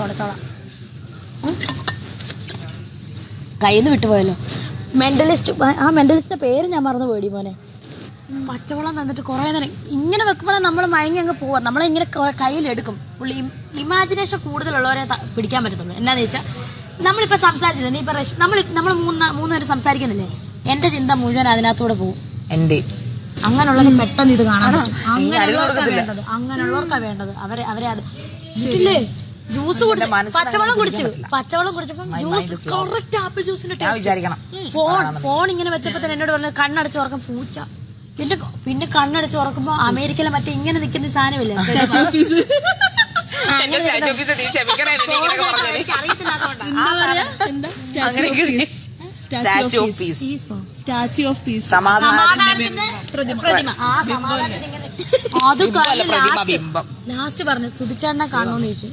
തുടച്ചോളാം. കയ്യിൽ നിന്ന് വിട്ടുപോയല്ലോ. മെന്റലിസ്റ്റ് ആ മെന്റലിസ്റ്റിന്റെ പേര് ഞാൻ മറന്നു പോയി മോനെ. പച്ചവെള്ളം തന്നിട്ട് കുറേ നേരം ഇങ്ങനെ വെക്കുമ്പോഴാണ് നമ്മൾ മയങ്ങി അങ്ങ് പോവാം. നമ്മളിങ്ങനെ കയ്യിലെടുക്കും. പുള്ളി ഇമാജിനേഷൻ കൂടുതലുള്ളവരെ പിടിക്കാൻ പറ്റത്തുള്ളൂ. എന്നാന്ന് വെച്ചാൽ നമ്മളിപ്പോൾ സംസാരിച്ചില്ല? നീ ഇപ്പം നമ്മൾ നമ്മൾ മൂന്ന് മൂന്ന് പേര് സംസാരിക്കുന്നില്ലേ? എന്റെ ചിന്ത മുഴുവൻ അതിനകത്തൂടെ പോകും. എന്റെ. അങ്ങനെയുള്ളത് പെട്ടെന്ന് ഇത് കാണാൻ അങ്ങനെയുള്ളവർക്കാണ് അങ്ങനെയുള്ളവർക്കാ വേണ്ടത്. അങ്ങനെയുള്ളവർക്കാണ് വേണ്ടത്. അവരെ അവരെ അത് ജ്യൂസ് കുടിച്ചു പച്ചവെള്ളം കുടിച്ചു പച്ചവെള്ളം കുടിച്ചപ്പോൾ ജ്യൂസ് കറക്റ്റ് ആപ്പിൾ ജ്യൂസിന്റെ വിചാരിക്കണം. ഫോൺ ഫോൺ ഇങ്ങനെ വെച്ചപ്പോ തന്നെ എന്നോട് പറഞ്ഞു കണ്ണടച്ച് ഉറക്കം പൂച്ച. പിന്നെ പിന്നെ കണ്ണടച്ച് ഉറക്കുമ്പോ അമേരിക്കയിലെ മറ്റേ ഇങ്ങനെ നിൽക്കുന്ന സാധനമില്ലേ? സ്റ്റാച്യു ഓഫ് പീസ് സമാധാന സമാധാനത്തിന്റെ പ്രതിമ. ആ സമാധാനത്തിന് ഇങ്ങനെ അത് ലാസ്റ്റ് പറഞ്ഞു സുധിച്ചേട്ടനെ കാണണമെന്ന് ചോദിച്ചു.